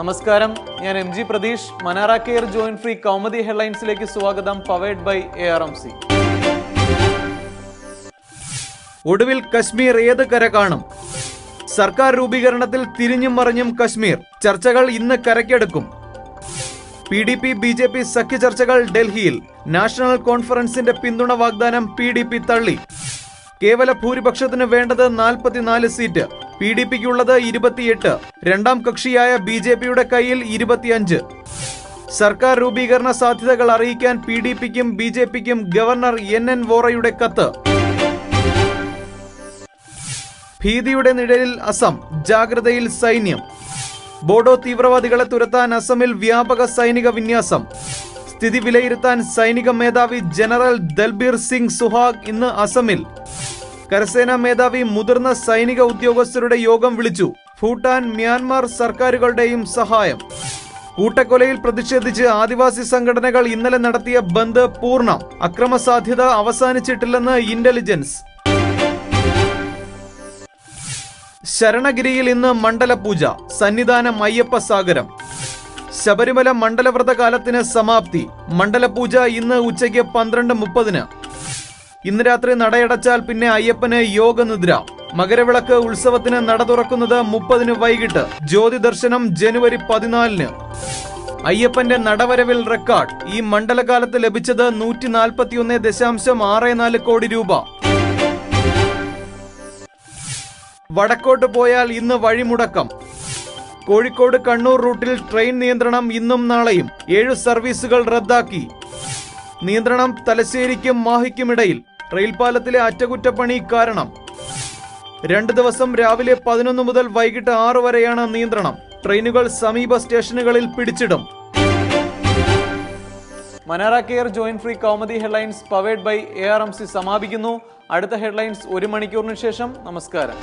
നമസ്കാരം. ഞാൻ M G Pratheesh. Manara care joint free Kaumudi ഹെഡ്ലൈൻസിലേക്ക് സ്വാഗതം. Powered by A R M C ഒടുവിൽ കശ്മീർ ഏത് കര കാണും? സർക്കാർ രൂപീകരണത്തിൽ തിരിഞ്ഞും മറിഞ്ഞും കശ്മീർ. ചർച്ചകൾ ഇന്ന് കരയ്ക്കെടുക്കും. P D P B J P സഖ്യ ചർച്ചകൾ ഡൽഹിയിൽ. നാഷണൽ കോൺഫറൻസിന്റെ പിന്തുണ വാഗ്ദാനം പി ഡി പി തള്ളി. കേവല ഭൂരിപക്ഷത്തിന് വേണ്ടത് നാൽപ്പത്തിനാല് സീറ്റ്. പി ഡി പിക്കുള്ളത് ഇരുപത്തിയെട്ട്. രണ്ടാം കക്ഷിയായ ബി ജെ പിയുടെ കയ്യിൽ ഇരുപത്തിയഞ്ച്. സർക്കാർ രൂപീകരണ സാധ്യതകൾ അറിയിക്കാൻ പി ഡി പിക്കും ബി ജെ പിക്കും ഗവർണർ എൻ എൻ വോറയുടെ കത്ത്. ഭീതിയുടെ നിഴലിൽ അസം ജാഗ്രതയിൽ സൈന്യം. ബോഡോ തീവ്രവാദികളെ തുരത്താൻ അസമിൽ വ്യാപക സൈനിക വിന്യാസം. സ്ഥിതി വിലയിരുത്താൻ സൈനിക മേധാവി ജനറൽ ദൽബീർ സിംഗ് സുഹാഗ് ഇന്ന് അസമിൽ. കരസേനാ മേധാവി മുതിർന്ന സൈനിക ഉദ്യോഗസ്ഥരുടെ യോഗം വിളിച്ചു. ഭൂട്ടാൻ മ്യാൻമാർ സർക്കാരുകളുടെയും സഹായം. കൂട്ടക്കൊലയിൽ പ്രതിഷേധിച്ച് ആദിവാസി സംഘടനകൾ ഇന്നലെ നടത്തിയ ബന്ദ് പൂർണം. അക്രമസാധ്യത അവസാനിച്ചിട്ടില്ലെന്ന് ഇന്റലിജൻസ്. ശരണഗിരിയിൽ ഇന്ന് മണ്ഡലപൂജ സന്നിധാനം അയ്യപ്പ സാഗരം. ശബരിമല മണ്ഡലവ്രത കാലത്തിന് സമാപ്തി. മണ്ഡലപൂജ ഇന്ന് ഉച്ചയ്ക്ക് പന്ത്രണ്ട് മുപ്പതിന്. ഇന്ന് രാത്രി നടയടച്ചാൽ പിന്നെ അയ്യപ്പന് യോഗനിദ്ര. മകരവിളക്ക് ഉത്സവത്തിന് നട തുറക്കുന്നത് മുപ്പതിന് വൈകിട്ട്. ജ്യോതി ദർശനം ജനുവരി പതിനാലിന്. അയ്യപ്പന്റെ നടവരവിൽ റെക്കോർഡ്. ഈ മണ്ഡലകാലത്ത് ലഭിച്ചത് നൂറ്റി നാൽപ്പത്തിയൊന്ന് ദശാംശം ആറ് നാല് കോടി രൂപ. വടക്കോട്ട് പോയാൽ ഇന്ന് വഴിമുടക്കം. കോഴിക്കോട് കണ്ണൂർ റൂട്ടിൽ ട്രെയിൻ നിയന്ത്രണം ഇന്നും നാളെയും. ഏഴ് സർവീസുകൾ റദ്ദാക്കി. നിയന്ത്രണം തലശ്ശേരിക്കും മാഹിക്കുമിടയിൽ. റെയിൽപാലത്തിലെ അറ്റകുറ്റപ്പണി കാരണം. രണ്ട് ദിവസം രാവിലെ പതിനൊന്ന് മുതൽ വൈകിട്ട് ആറ് വരെയാണ് നിയന്ത്രണം. ട്രെയിനുകൾ സമീപ സ്റ്റേഷനുകളിൽ പിടിച്ചിടും. Manara care joint free Kaumudi headlines powered by A R M C സമാപിക്കുന്നു. അടുത്ത ഹെഡ്ലൈൻസ് ഒരു മണിക്കൂറിന് ശേഷം. നമസ്കാരം.